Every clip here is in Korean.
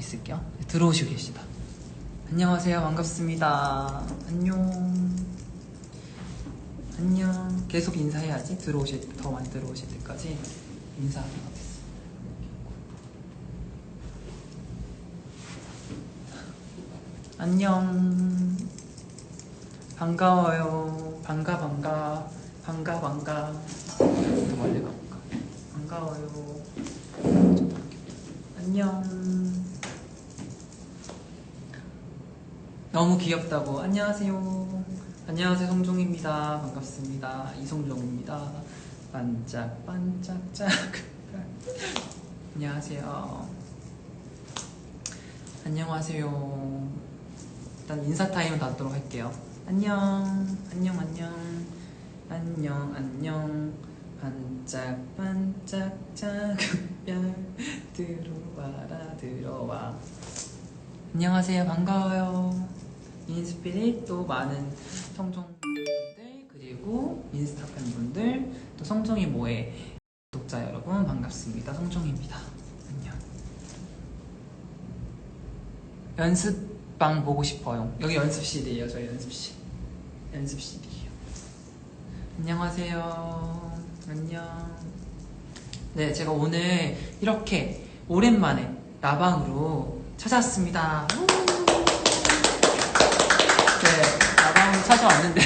있을게요. 들어오시고 계시다. 안녕하세요. 반갑습니다. 안녕. 안녕. 계속 인사해야지. 들어오실 때, 더 많이 들어오실 때까지 같았어. 안녕. 반가워요. 반가 반가. 반가 반가. 좀 멀리 가볼까? 반가워요. 안녕. 너무 귀엽다고. 안녕하세요. 안녕하세요. 성종입니다. 반갑습니다. 이성종입니다. 반짝반짝짝. 안녕하세요. 안녕하세요. 일단 인사 타임 갖도록 할게요. 안녕. 안녕, 안녕. 안녕, 안녕. 반짝반짝 작은 별 들어와라 들어와 안녕하세요 반가워요 인스피릿 또 많은 성종분들 그리고 인스타 팬분들 또 성종이 뭐해 구독자 여러분 반갑습니다. 성종입니다. 안녕. 연습방 보고 싶어요. 여기 연습실이에요 저희 연습실. 연습실이에요. 안녕하세요. 안녕. 네 제가 오늘 이렇게 오랜만에 라방으로 찾아왔습니다 우! 네 라방으로 찾아왔는데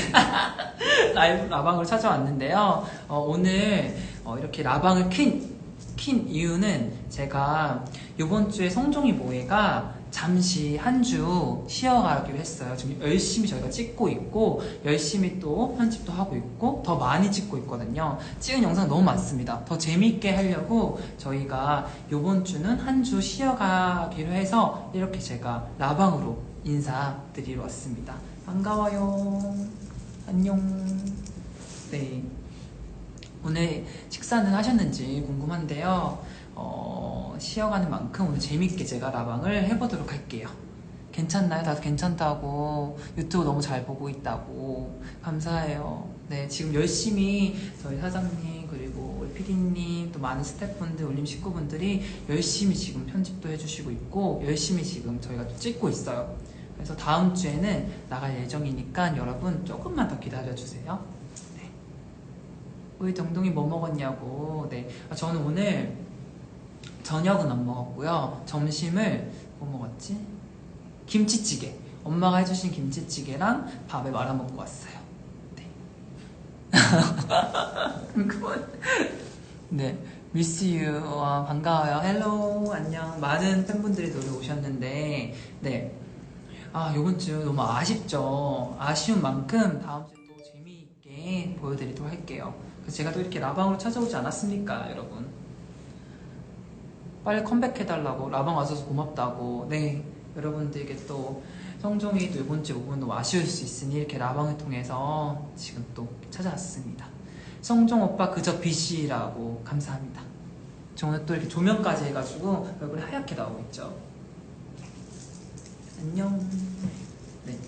라이브 라방으로 찾아왔는데요 어, 오늘 어, 이렇게 라방을 킨, 킨 이유는 제가 이번 주에 성종이 모해가 잠시 한 주 쉬어가기로 했어요. 지금 열심히 저희가 찍고 있고 열심히 또 편집도 하고 있고 더 많이 찍고 있거든요. 찍은 영상 너무 많습니다. 더 재밌게 하려고 저희가 이번 주는 한 주 쉬어가기로 해서 이렇게 제가 라방으로 인사드리러 왔습니다. 반가워요. 안녕. 네. 오늘 식사는 하셨는지 궁금한데요. 어, 쉬어가는 만큼 오늘 재밌게 제가 라방을 해보도록 할게요. 괜찮나요? 다들 괜찮다고 유튜브 너무 잘 보고 있다고 감사해요. 네, 지금 열심히 저희 사장님 그리고 우리 PD님 또 많은 스태프분들, 올림 식구분들이 열심히 지금 편집도 해주시고 있고 열심히 지금 저희가 찍고 있어요. 그래서 다음 주에는 나갈 예정이니까 여러분 조금만 더 기다려주세요. 네. 우리 정동이 뭐 먹었냐고. 네, 아, 저는 오늘 저녁은 안 먹었고요. 점심을 뭐 먹었지? 김치찌개. 엄마가 해주신 김치찌개랑 밥에 말아 먹고 왔어요. 네. 그만. 네. 미스 유와 반가워요. 헬로 안녕. 많은 팬분들이 놀러 오셨는데 네. 아 요번 주 너무 아쉽죠. 아쉬운 만큼 다음 주 또 재미있게 보여드리도록 할게요. 제가 또 이렇게 라방으로 찾아오지 않았습니까, 여러분? 빨리 컴백해달라고 라방 와줘서 고맙다고 네 여러분들에게 또 성종이 또 이번 주 너무 아쉬울 수 있으니 이렇게 라방을 통해서 지금 또 찾아왔습니다 성종 오빠 그저 빛이라고 감사합니다 저 오늘 또 이렇게 조명까지 해가지고 얼굴이 하얗게 나오고 있죠 안녕. 네.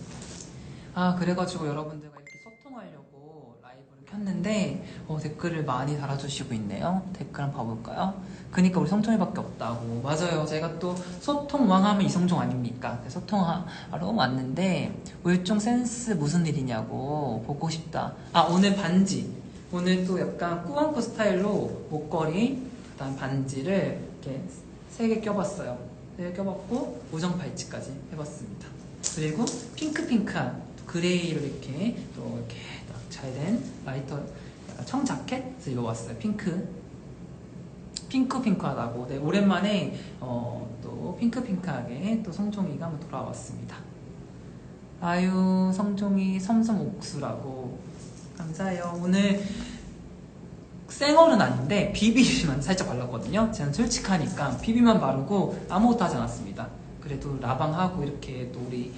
아 그래가지고 여러분들과 이렇게 소통하려고 라이브를 켰는데 어, 댓글을 많이 달아주시고 있네요. 댓글 한번 봐볼까요? 그니까 우리 성종이밖에 없다고. 맞아요. 제가 또 소통왕 하면 이성종 아닙니까? 소통하러 왔는데 울종 센스 무슨 일이냐고 보고 싶다. 아 오늘 반지. 오늘 또 약간 꾸안꾸 스타일로 목걸이 그 다음 반지를 이렇게 세 개 껴봤어요 세개 껴봤고 우정 팔찌까지 해봤습니다. 그리고 핑크핑크한 그레이로 이렇게 또 이렇게 잘된 라이터 청 자켓을 입어봤어요. 핑크. 핑크핑크하다고. 네, 오랜만에 어, 또 핑크핑크하게 또 성종이가 한번 돌아왔습니다. 아유 성종이 섬섬 옥수라고. 감사해요. 오늘 생얼은 아닌데 비비만 살짝 발랐거든요. 저는 솔직하니까 비비만 바르고 아무것도 하지 않았습니다. 그래도 라방하고 이렇게 또 우리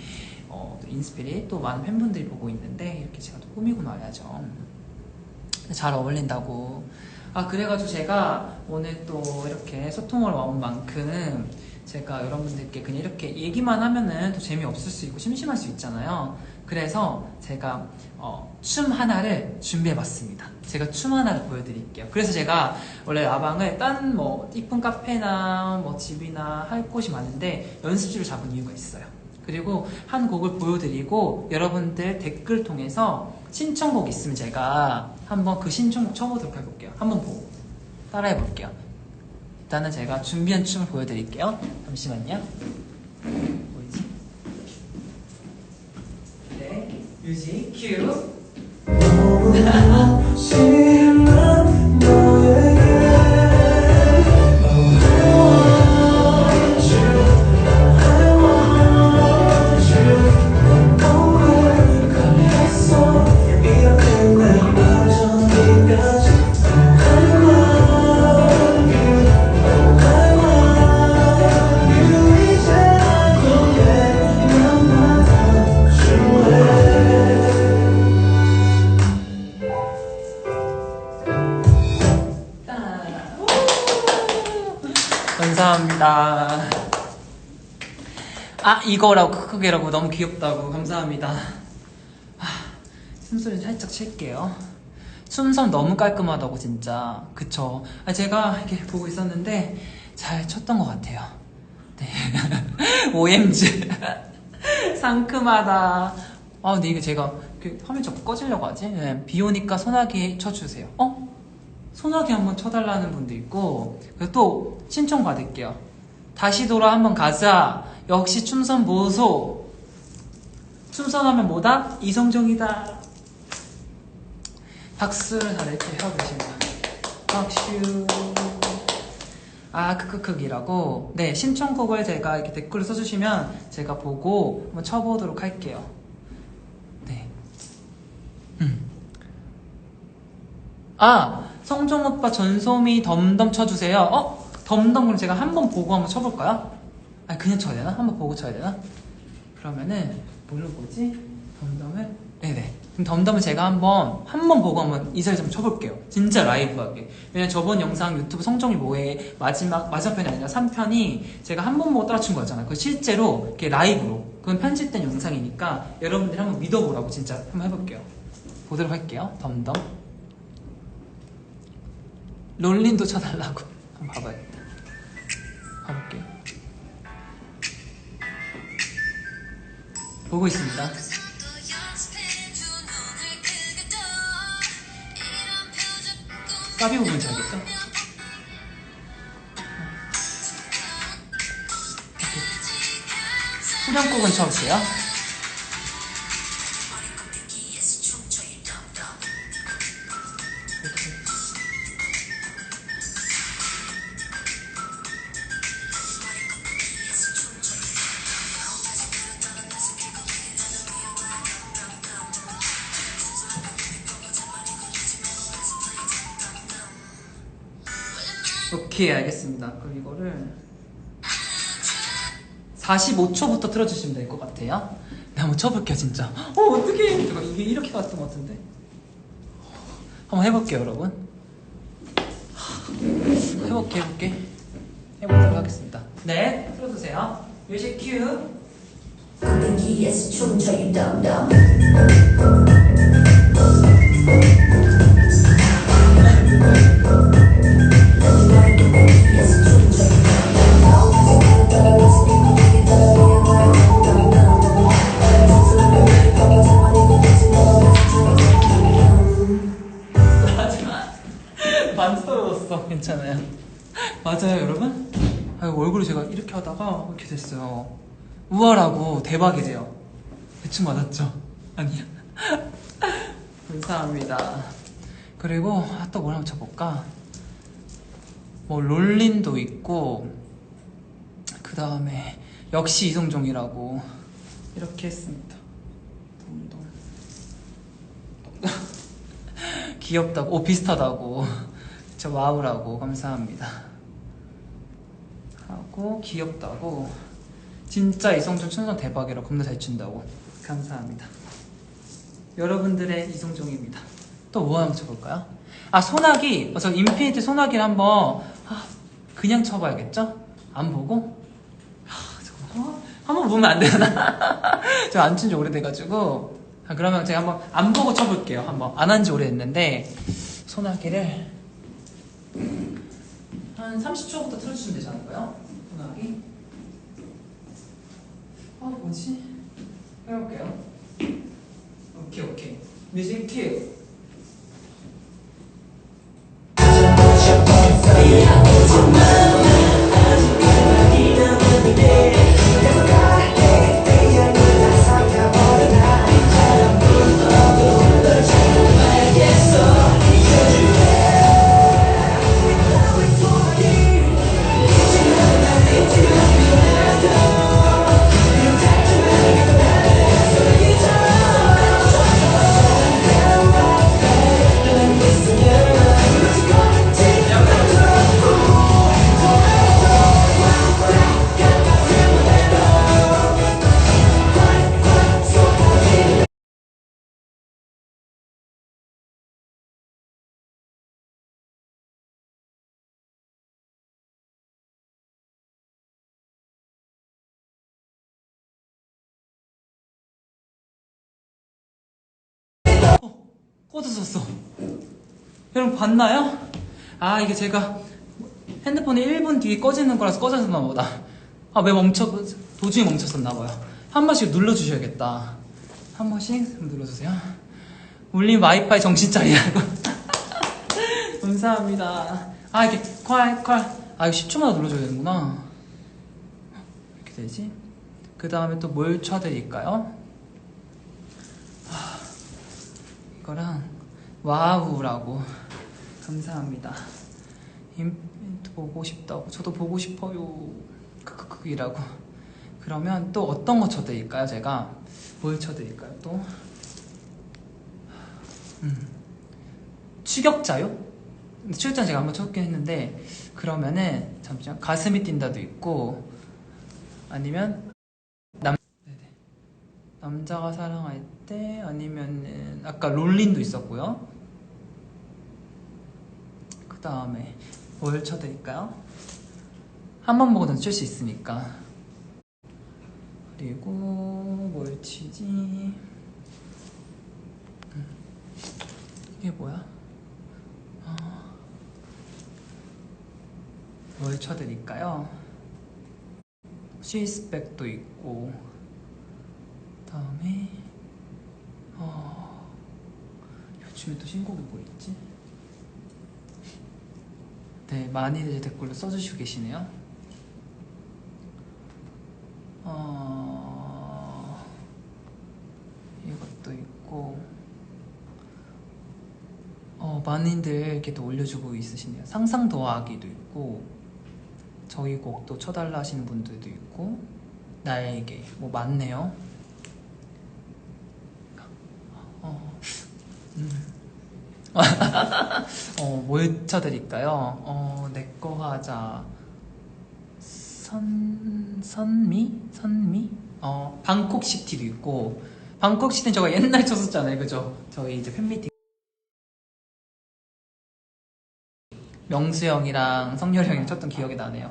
어, 또 인스피릿 또 많은 팬분들이 보고 있는데 이렇게 제가 또 꾸미고 나야죠. 잘 어울린다고. 아 그래가지고 제가 오늘 또 이렇게 소통을 와온 만큼 제가 여러분들께 그냥 이렇게 얘기만 하면은 또 재미없을 수 있고 심심할 수 있잖아요. 그래서 제가 어, 춤 하나를 준비해봤습니다. 제가 춤 하나를 보여드릴게요. 그래서 제가 원래 라방을 딴 뭐 이쁜 카페나 뭐 집이나 할 곳이 많은데 연습실을 잡은 이유가 있어요. 그리고 한 곡을 보여드리고 여러분들 댓글 통해서 신청곡 있으면 제가 한번 그 신청곡 쳐보도록 해볼게요. 한번 보고 따라해볼게요. 일단은 제가 준비한 춤을 보여드릴게요. 잠시만요. 보이지? 네, 뮤직 큐. 이거라고 크크게라고 너무 귀엽다고 감사합니다. 아, 숨소리 살짝 칠게요. 춤선 너무 깔끔하다고 진짜 그쵸? 아, 제가 이렇게 보고 있었는데 잘 쳤던 것 같아요. 네. OMG 상큼하다. 아 근데 이게 제가 그 화면 자꾸 꺼지려고 하지? 네. 비 오니까 소나기 쳐주세요. 어? 소나기 한번 쳐달라는 분도 있고 또 신청 받을게요. 다시 돌아 한번 가자. 역시 춤선 보소. 춤선하면 뭐다? 이성종이다. 박수를 다 이렇게 하고 계십니다. 박슈. 아, 크크크이라고. 네, 신청곡을 제가 이렇게 댓글로 써주시면 제가 보고 한번 쳐보도록 할게요. 네. 음. 아, 성종 오빠 전소미 덤덤 쳐주세요. 어? 덤덤 그럼 제가 한번 보고 한번 쳐볼까요? 아니, 그냥 쳐야 되나? 한번 보고 쳐야 되나? 그러면은, 뭘로 보지? 덤덤을? 네네. 그럼 덤덤을 제가 한번, 한 번 보고 한번 이 자리에서 한번 쳐볼게요. 진짜 라이브하게. 왜냐면 저번 영상 유튜브 성종이 뭐해 마지막, 마지막 편이 아니라 3편이 제가 한 번 보고 따라 춘 거였잖아요. 그 실제로 이렇게 라이브로. 그건 편집된 영상이니까 여러분들이 한번 믿어보라고 진짜 한번 해볼게요. 보도록 할게요. 덤덤. 롤린도 쳐달라고 한번 봐봐야겠다 가볼게요 보고 있습니다 까비 부분 잘겠죠? 후렴곡은 쳐볼게요 이거를 45초부터 틀어주시면 될 것 같아요. 네 한번 쳐볼게요 진짜. 어 어떡해. 이거 이게 이렇게 갔던 것 같은데. 한번 해볼게요 여러분. 해볼게 해볼게. 해보도록 하겠습니다. 네 틀어주세요. 뮤직 큐 빙기에서 춤춰 you 괜찮아요. 맞아요 여러분? 아, 얼굴을 제가 이렇게 하다가 이렇게 됐어요. 우월하고 대박이세요. 대충 맞았죠? 아니야 감사합니다. 그리고 아, 또뭘 한번 쳐볼까? 뭐 롤린도 있고 그 다음에 역시 이성종이라고 이렇게 했습니다. 동. 귀엽다고, 오, 비슷하다고. 저 와우라고, 감사합니다. 하고, 귀엽다고. 진짜 이성종 춘성 대박이라 겁나 잘 춘다고. 감사합니다. 여러분들의 이성종입니다. 또 뭐 한번 쳐볼까요? 아, 소나기. 어, 저 인피니티 소나기를 한번, 아, 그냥 쳐봐야겠죠? 안 보고? 보면 안 되나? 저안춘지 오래돼가지고. 아, 그러면 제가 한번 안 보고 쳐볼게요. 한번 안 한 지 오래됐는데 소나기를 한 30초부터 틀어주시면 되지 않을까요? 소나기. 아 뭐지? 해볼게요. 오케이 오케이. 뮤직 큐. 어, 꺼졌었어. 여러분 봤나요? 아 이게 제가 핸드폰이 1분 뒤에 꺼지는 거라서 꺼졌나 보다. 아 왜 멈춰? 도중에 멈췄었나 봐요. 한 번씩 눌러주셔야겠다. 한 번씩 눌러주세요. 울림 와이파이 정신 차리라고. 감사합니다. 아 이게 콸 콸. 아 이거 10초마다 눌러줘야 되는구나. 이렇게 되지? 그 다음에 또 뭘 쳐드릴까요? 이 거랑 와우라고 감사합니다. 임팩트 보고 싶다고 저도 보고 싶어요. 크크크이라고 그러면 또 어떤 거 쳐드릴까요? 제가 뭘 쳐드릴까요? 또 음. 추격자요? 추격자 제가 한번 쳐긴 했는데 그러면은 잠시만 가슴이 뛴다도 있고 아니면. 남자가 사랑할 때 아니면은 아까 롤린도 있었고요. 그 다음에 뭘 쳐드릴까요? 한번 먹어도 칠수 있으니까. 그리고 뭘 치지? 음. 이게 뭐야? 아. 뭘 쳐드릴까요? 스위스백도 있고 다음에 어 요즘에 또 신곡이 뭐 있지? 네 많이들 댓글로 써주시고 계시네요. 어 이것도 있고 어 많이들 이렇게 또 올려주고 있으시네요. 상상 더하기도 있고 저희 곡도 쳐달라 하시는 분들도 있고 나에게 뭐 많네요. 어, 음. 어, 뭘 쳐드릴까요? 어, 내 거 하자. 선, 선미? 선미? 어, 방콕 시티도 있고, 방콕 시티는 저가 옛날 쳤었잖아요. 그죠? 저희 이제 팬미팅. 명수 형이랑 성렬 형이랑 쳤던 기억이 나네요.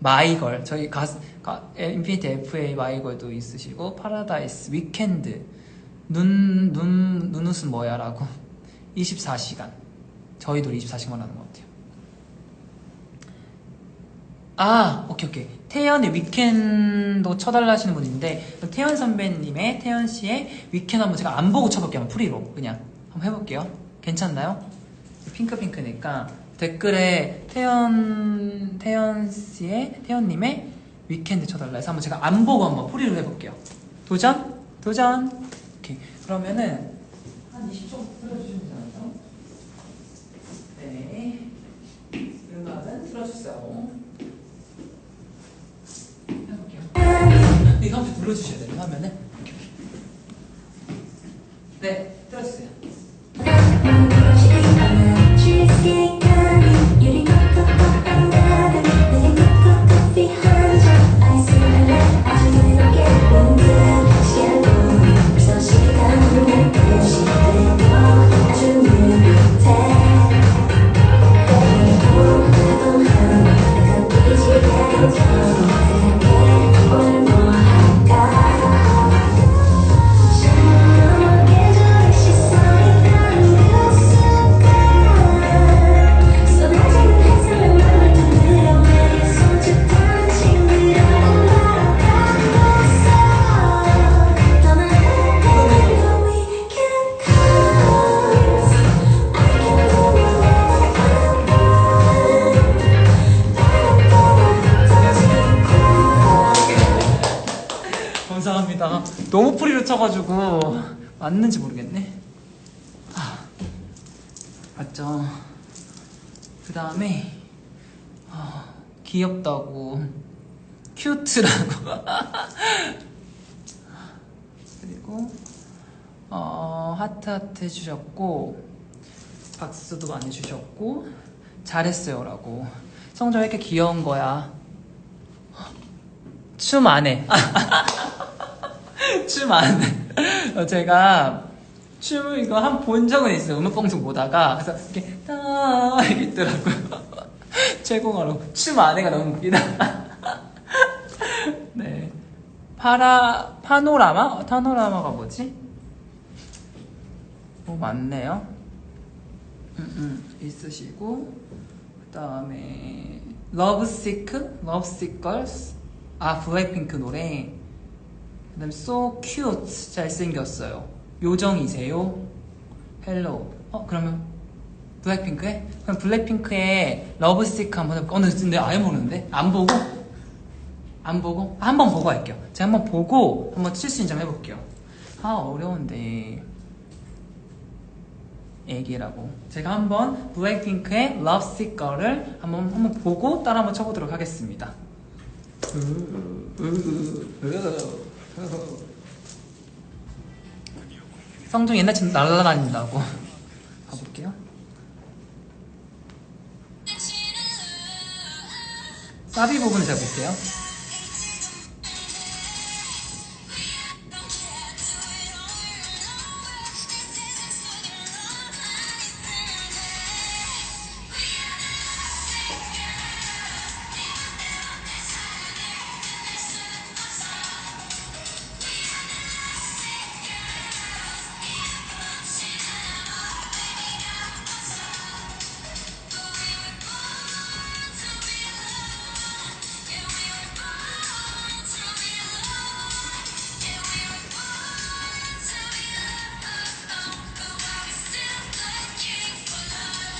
마이걸 저희 가스 가, 인피니티 FA 마이걸도 있으시고 파라다이스 위켄드 눈 눈 눈웃음 뭐야라고 24시간. 저희도 24시간 하는 것 같아요. 아 오케이 오케이. 태연의 위켄도 쳐달라 하시는 분인데 태연 선배님의 태연 씨의 위켄 한번 제가 안 보고 쳐볼게요. 한번 프리로. 그냥 한번 해볼게요. 괜찮나요? 핑크 핑크니까. 댓글에 태연 태연 씨의 태연님의 위켄드 쳐달라 해서 한번 제가 안 보고 한번 프리로 해볼게요. 도전? 도전! 오케이. 그러면은 한 20초 틀어주시면 되나요? 네 음악은 틀어주세요 해볼게요 이거 한번 눌러주셔야 돼요 화면에. 네 틀어주세요 쳐가지고 맞는지 모르겠네. 아, 맞죠. 그 다음에 아, 귀엽다고, 큐트라고. 그리고 어, 하트 하트 해주셨고 박수도 많이 주셨고 잘했어요 라고. 성적 왜 이렇게 귀여운 거야? 춤 안 해. 춤안 해. 어, 제가 춤을 이거 한 본 적은 있어요. 음악 방송 보다가. 그래서 이렇게 따 있더라고요. 최공화로. 춤안 해가 너무 웃기다. 네. 파라, 파노라마? 어, 파노라마가 뭐지? 뭐 많네요. 음, 음, 있으시고. 그 다음에, 러브시크? 러브시컬스? 아, 블랙핑크 노래. 그 다음에, so cute. 잘생겼어요. 요정이세요? 헬로. 어, 그러면, 블랙핑크에? 그럼 블랙핑크의 러브시크 한번 해볼까? 어, 근데- 아예 모르는데? 안 보고? 안 보고? 한 번 보고 할게요. 제가 한번 보고 한번 칠수 있는 점 해볼게요. 아, 어려운데. 애기라고. 제가 한번 블랙핑크의 Lovesick Girl을 한번, 한번 보고 따라 한번 쳐보도록 하겠습니다. 성종 옛날처럼 날아다닌다고. 가볼게요. 사비 부분을 볼게요.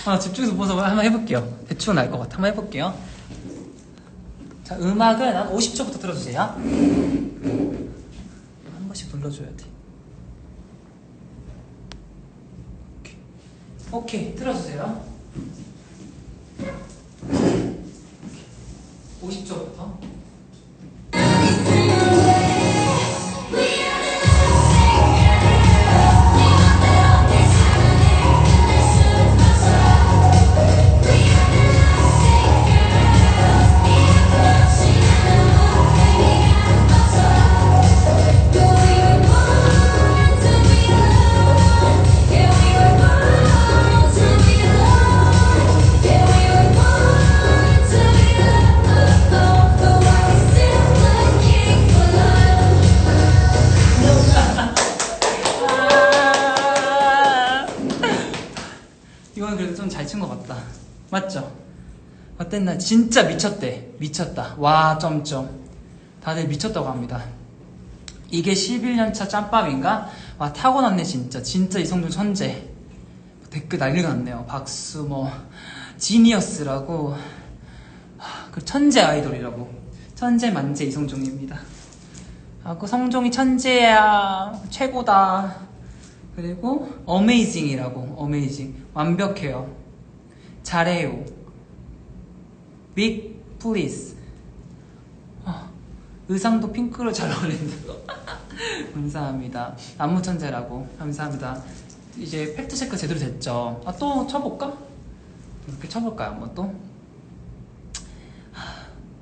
아, 집중해서 보서 한번 해볼게요. 대충 알 것 같아. 한번 해볼게요. 자, 음악은 한 50초부터 틀어주세요. 한 번씩 눌러줘야 돼. 오케이. 오케이, 틀어주세요. 50초부터. 맞죠? 어땠나? 진짜 미쳤대. 미쳤다. 와, 점점. 다들 미쳤다고 합니다. 이게 11년차 짬밥인가? 와, 타고났네, 진짜. 진짜 이성준 천재. 댓글 난리가 났네요. 박수, 뭐, 지니어스라고. 하, 그 천재 아이돌이라고. 천재 만재 이성종입니다. 하고 성종이 천재야 최고다 그리고 어메이징이라고 어메이징 완벽해요 잘해요. 빅 플리즈 어, 의상도 핑크로 잘 어울린다 감사합니다. 안무 천재라고. 감사합니다. 이제 팩트 체크 제대로 됐죠. 아 또 쳐볼까? 이렇게 쳐볼까요 한번 또?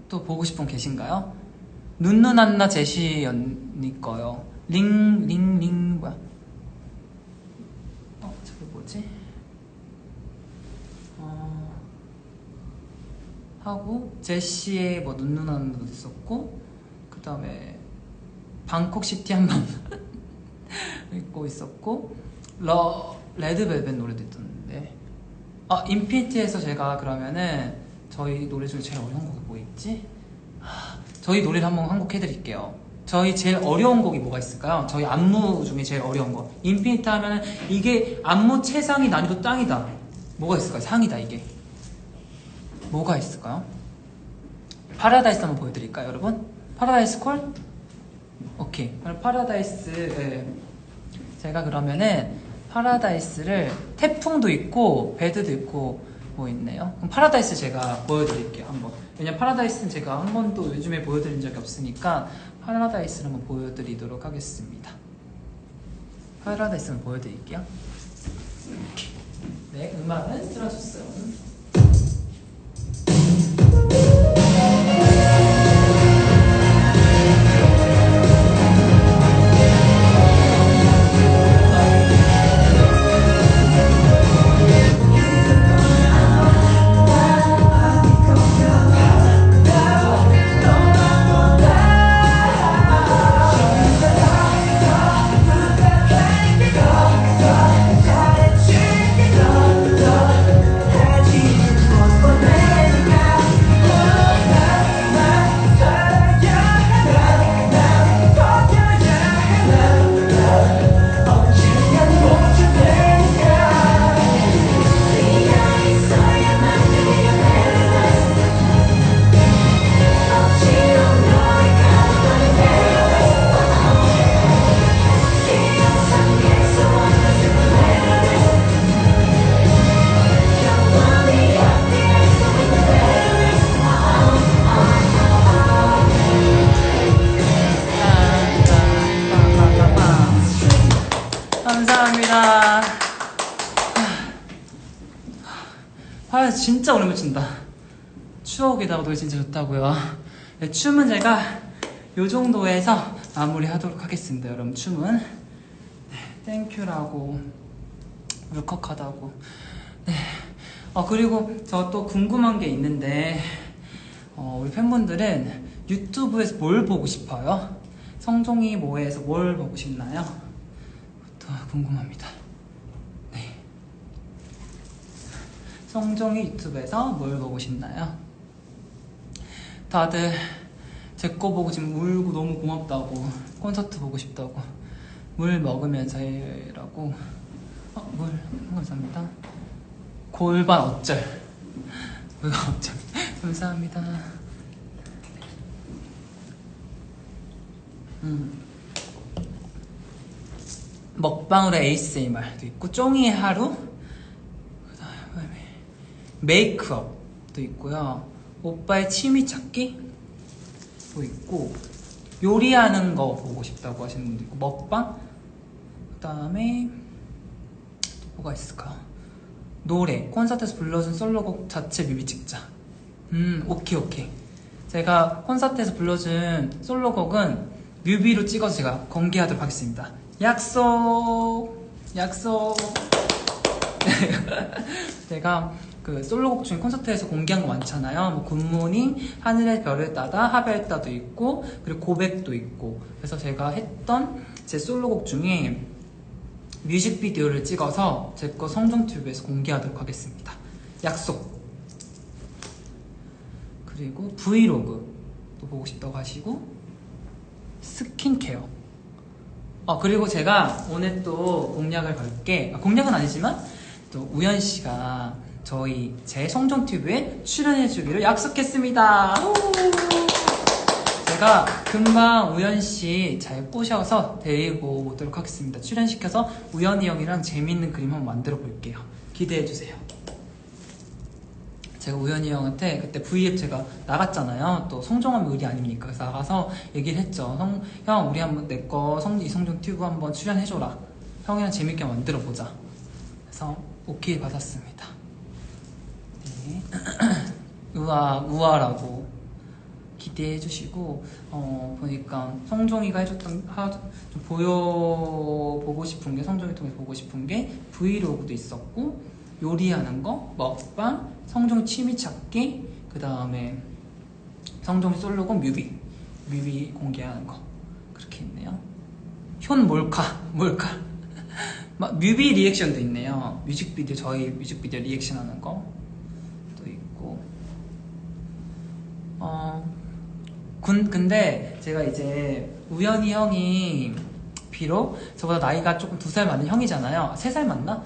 또 보고 싶은 분 계신가요? 눈누난나 제시 언니 거요. 링, 링, 링, 뭐야? 어, 저게 뭐지? 어, 하고, 제시의 뭐 눈누난나도 있었고, 그 다음에, 방콕 시티 한번 읽고 있었고, 러, 레드벨벳 노래도 있던데. 아, 인피니티에서 제가 그러면은, 저희 노래 중에 제일 어려운 곡이 뭐 있지? 저희 노래를 한번 한 곡 해드릴게요. 저희 제일 어려운 곡이 뭐가 있을까요? 저희 안무 중에 제일 어려운 거. 인피니트 하면은 이게 안무 최상위 난이도 짱이다. 뭐가 있을까요? 상이다 이게. 뭐가 있을까요? 파라다이스 한번 보여드릴까요, 여러분? 파라다이스 콜? 오케이. 그럼 파라다이스. 예. 제가 그러면은 파라다이스를 태풍도 있고 배드도 있고 뭐 있네요. 그럼 파라다이스 제가 보여드릴게요 한번. 왜냐면 파라다이스는 제가 한 번도 요즘에 보여드린 적이 없으니까 파라다이스를 한번 보여드리도록 하겠습니다. 파라다이스를 보여드릴게요. 네, 음악은 틀어줬어요. 감사 노래 진짜 좋다고요. 네, 춤은 제가 요 정도에서 마무리하도록 하겠습니다. 여러분 춤은 네, 땡큐라고 울컥하다고. 네. 어 그리고 저 또 궁금한 게 있는데 어, 우리 팬분들은 유튜브에서 뭘 보고 싶어요? 성종이 뭐해서 뭘 보고 싶나요? 또 궁금합니다. 네. 성종이 유튜브에서 뭘 보고 싶나요? 다들 제 거 보고 지금 울고 너무 고맙다고 콘서트 보고 싶다고 물 먹으면서 해라고 어, 물 감사합니다. 골반 어쩔 골반 어쩔 감사합니다. 음. 먹방으로 ASMR도 있고 쫑이의 하루 메이크업도 있고요 오빠의 취미 찾기도 있고 요리하는 거 보고 싶다고 하시는 분도 있고 먹방 그 다음에 또 뭐가 있을까 노래 콘서트에서 불러준 솔로곡 자체 뮤비 찍자 음 오케이 오케이 제가 콘서트에서 불러준 솔로곡은 뮤비로 찍어서 제가 공개하도록 하겠습니다. 약속! 약속! 제가 그 솔로곡 중에 콘서트에서 공개한 거 많잖아요. 뭐 굿모닝, 하늘의 별을 따다, 하별 따도 있고, 그리고 고백도 있고. 그래서 제가 했던 제 솔로곡 중에 뮤직비디오를 찍어서 제 거 성종튜브에서 공개하도록 하겠습니다. 약속! 그리고 브이로그도 보고 싶다고 하시고, 스킨케어. 어, 그리고 제가 오늘 또 공약을 걸게, 아, 공약은 아니지만, 또 우연 씨가 저희 제 성종튜브에 출연해 주기로 약속했습니다. 우! 제가 금방 우연 씨 잘 꼬셔서 데리고 오도록 하겠습니다. 출연시켜서 우연이 형이랑 재밌는 그림 한번 만들어 볼게요. 기대해 주세요. 제가 우연히 형한테 그때 V앱 제가 나갔잖아요. 또 성종하면 의리 아닙니까? 그래서 나가서 얘기를 했죠. 성, 형, 우리 한번 내 거 성, 이성종 튜브 한번 출연해줘라. 형이랑 재밌게 만들어보자. 그래서 오케이 받았습니다. 네. 우아, 우아라고 기대해 주시고, 어, 보니까 성종이가 해줬던, 하, 좀 보여보고 싶은 게, 성종이 통해 보고 싶은 게 브이로그도 있었고, 요리하는 거, 먹방, 성종 취미 찾기, 그 다음에 성종 솔로곡 뮤비, 뮤비 공개하는 거 그렇게 있네요. 현 몰카, 몰카. 막 뮤비 리액션도 있네요. 뮤직비디오 저희 뮤직비디오 리액션 하는 거도 있고. 어, 군 근데 제가 이제 우연히 형이 비록 저보다 나이가 조금 두 살 많은 형이잖아요. 세 살 맞나?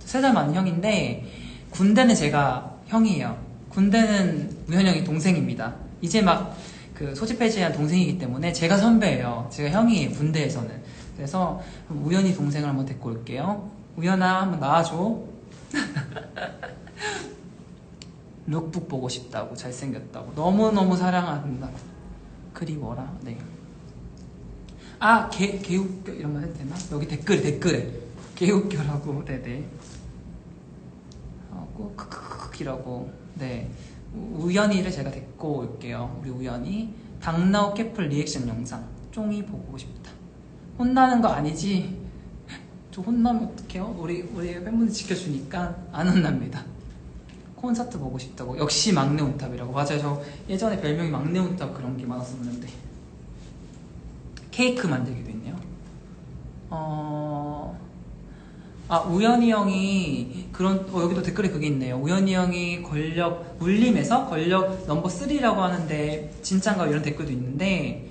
세 살 많은 형인데 군대는 제가 형이에요. 군대는 우현 형이 동생입니다. 이제 막 그 소집 해제한 동생이기 때문에 제가 선배예요. 제가 형이에요. 군대에서는. 그래서 우연히 동생을 한번 데리고 올게요. 우연아 한번 나와줘. 룩북 보고 싶다고 잘생겼다고 너무너무 사랑한다고 그리워라 네. 아 개, 개웃겨 이런 말 해도 되나? 여기 댓글 댓글에 개웃겨라고 네네 하고 크크크크이라고 네 우- 우연히를 제가 데리고 올게요 우리 우연히 당나우 캐플 리액션 영상 쫑이 보고 싶다 혼나는 거 아니지? 저 혼나면 어떡해요? 우리 우리 팬분들 지켜주니까 안 혼납니다 콘서트 보고 싶다고 역시 막내 온탑이라고 맞아요 저 예전에 별명이 막내 온탑 그런 게 많았었는데 케이크 만들기도 했네요 어... 아 우연히 형이 그런 어, 여기도 댓글에 그게 있네요 우연히 형이 권력 물림에서 권력 넘버 3라고 하는데 진짠가 이런 댓글도 있는데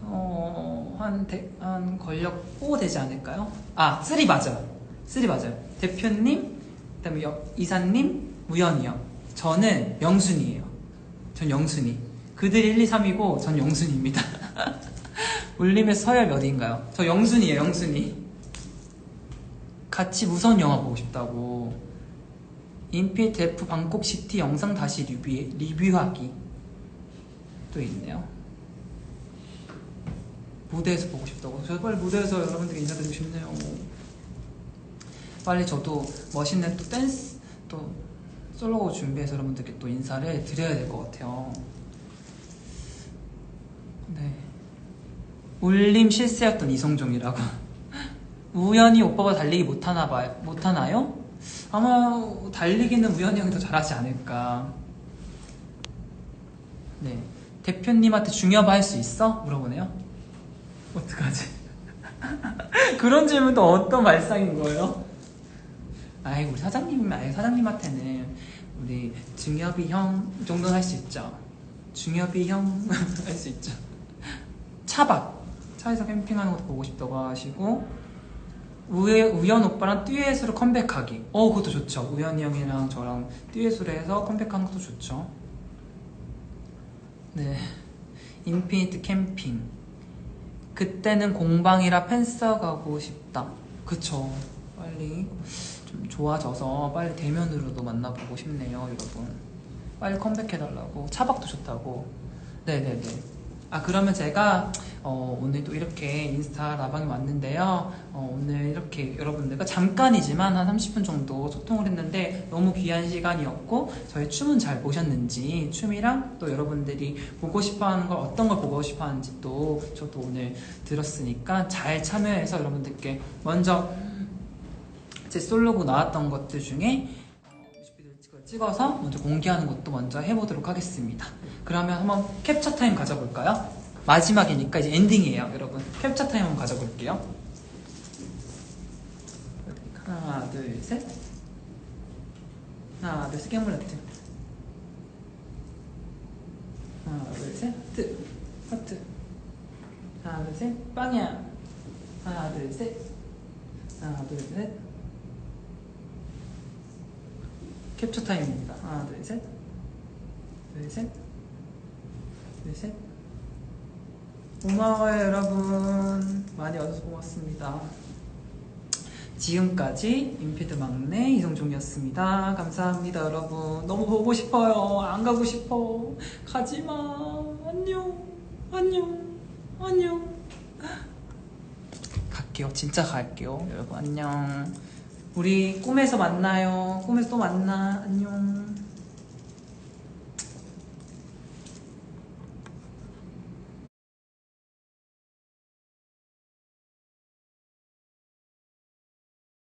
어, 한, 대, 한 권력 4 되지 않을까요? 아, 3 맞아요. 3 맞아요. 대표님, 그 다음에 여- 이사님, 우연이요. 저는 영순이에요. 전 영순이. 그들이 1, 2, 3이고, 전 영순입니다. 울림의 서열 몇인가요? 저 영순이에요, 영순이. 같이 무서운 영화 보고 싶다고. F 방콕 시티 영상 다시 리뷰, 리뷰하기. 또 있네요. 무대에서 보고 싶다고. 저 빨리 무대에서 여러분들께 인사드리고 싶네요. 빨리 저도 멋있는 또 댄스 또 솔로곡 준비해서 여러분들께 또 인사를 드려야 될 것 같아요. 네. 울림 실세였던 이성종이라고. 우연히 오빠가 달리기 못하나 봐요. 못하나요? 아마 달리기는 우연히 형이 더 잘하지 않을까. 네. 대표님한테 중요한 할수 있어? 물어보네요. 어떡하지? 그런 질문도 어떤 말상인 거예요? 아이 우리 사장님, 아이 사장님한테는 우리 중엽이 형 정도는 할 수 있죠. 중엽이 형 할 수 있죠. 차박 차에서 캠핑하는 것도 보고 싶다고 하시고 우연 오빠랑 듀엣으로 컴백하기. 어 그것도 좋죠. 우연이 형이랑 저랑 듀엣으로 해서 컴백하는 것도 좋죠. 네. 인피니트 캠핑. 그때는 공방이라 팬싸 가고 싶다. 그쵸. 빨리 좀 좋아져서 빨리 대면으로도 만나보고 싶네요, 여러분. 빨리 컴백해달라고. 차박도 좋다고. 네네네. 아, 그러면 제가 어, 오늘 또 이렇게 인스타 라방이 왔는데요. 어, 오늘 이렇게 여러분들과 잠깐이지만 한 30분 정도 소통을 했는데 너무 귀한 시간이었고 저희 춤은 잘 보셨는지 춤이랑 또 여러분들이 보고 싶어 하는 걸 어떤 걸 보고 싶어 하는지 또 저도 오늘 들었으니까 잘 참여해서 여러분들께 먼저 제 솔로고 나왔던 것들 중에 뮤직비디오를 찍어- 찍어서 먼저 공개하는 것도 먼저 해보도록 하겠습니다. 그러면 한번 캡처 타임 가져볼까요? 마지막이니까 이제 엔딩이에요, 여러분. 캡처 타임 한번 가져볼게요. 하나, 둘, 셋. 하나, 둘, 셋. 깨물레트. 하나, 둘, 셋. 하트. 하트. 하나, 둘, 셋. 빵야. 하나, 둘, 셋. 하나, 둘, 셋. 캡처 타임입니다. 하나, 둘, 셋. 둘, 셋. 둘, 셋. 고마워요, 여러분. 많이 와줘서 고맙습니다. 지금까지 인피드 막내 이성종이었습니다. 감사합니다, 여러분. 너무 보고 싶어요. 안 가고 싶어. 가지마. 안녕. 안녕. 안녕. 갈게요. 진짜 갈게요. 여러분, 안녕. 우리 꿈에서 만나요. 꿈에서 또 만나. 안녕.